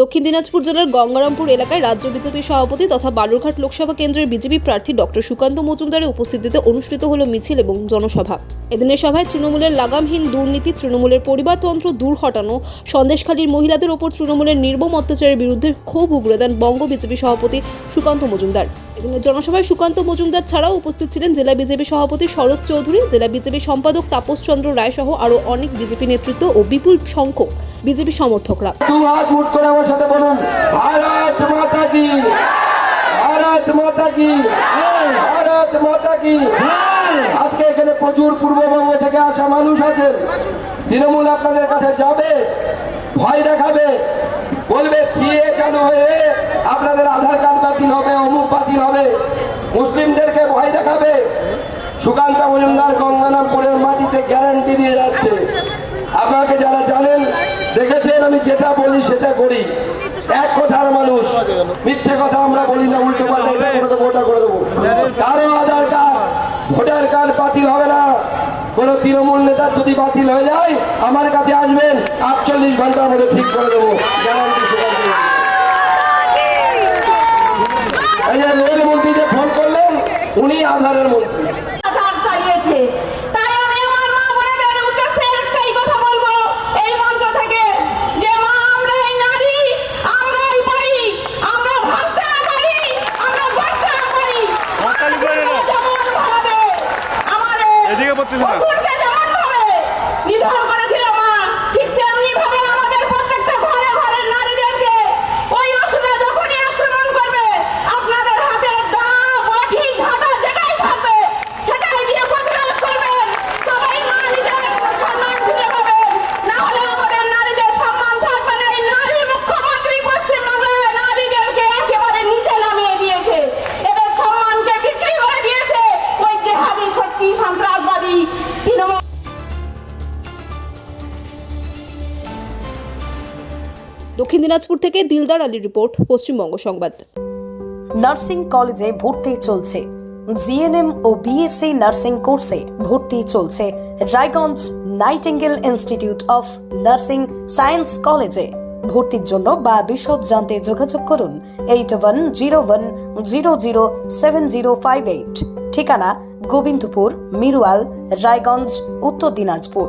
দক্ষিণ দিনাজপুর জেলার গঙ্গারামপুর এলাকায় রাজ্য বিজেপি সভাপতি তথা বালুরঘাট লোকসভা কেন্দ্রের বিজেপি প্রার্থী ডক্টর সুকান্ত মজুমদারের উপস্থিতিতে অনুষ্ঠিত হল মিছিল এবং জনসভা। এদিনের সভায় তৃণমূলের লাগামহীন দুর্নীতি, তৃণমূলের পরিবারতন্ত্র দূর হটানো, সন্দেশখালীর মহিলাদের ওপর তৃণমূলের নির্মম অত্যাচারের বিরুদ্ধে ক্ষোভ উগড়ে দেন বঙ্গ বিজেপি সভাপতি সুকান্ত মজুমদার। জনসভায় সুকান্ত মজুমদার ছাড়াও উপস্থিত ছিলেন জেলা বিজেপি সভাপতি শরৎ চৌধুরী, জেলা বিজেপি সম্পাদক তাপস চন্দ্র রায় সহ আরও অনেক বিজেপি নেতৃত্ব ও বিপুল সংখ্যক বিজেপি সমর্থকরা। আজকে এখানে প্রচুর পূর্ববঙ্গ থেকে আসা মানুষ আছেন। তৃণমূল আপনাদের কাছে যাবে, ভয় দেখাবে, বলবে, সিএ চালু হয়ে আপনাদের হবে, অমুক বাতিল হবে। মুসলিমদেরকে ভয় দেখাবে। সুকান্ত মজুমদার গঙ্গানামপুরের মাটিতে গ্যারান্টি দিয়ে যাচ্ছে। আপনাকে যারা জানেন, দেখেছেন, আমি যেটা বলি সেটা করি। এক কথার মানুষ, মিথ্যে কথা আমরা বলি না, উল্টো পাল্টা করে দেবো, ওটা করে দেবো। কারও আধার কার্ড, ভোটার কার্ড বাতিল হবে না। কোন তৃণমূল নেতার যদি বাতিল হয়ে যায়, আমার কাছে আসবেন, আটচল্লিশ ঘণ্টার মধ্যে ঠিক করে দেবো। গ্যারান্টি আধারের মন্ত্রী। দক্ষিণ দিনাজপুর থেকে দিলদার আলীর রিপোর্ট, পশ্চিমবঙ্গ সংবাদ। নার্সিং কলেজে ভর্তি চলছে। জিএনএম ও বিএসসি নার্সিং কোর্সে ভর্তি চলছে Raiganj Nightingale Institute of Nursing Science কলেজে। ভর্তির জন্য বা বিশদ জানতে যোগাযোগ করুন eight one zero one zero zero seven zero five eight. ঠিকানা গোবিন্দপুর, মিরুয়াল, রায়গঞ্জ, উত্তর দিনাজপুর।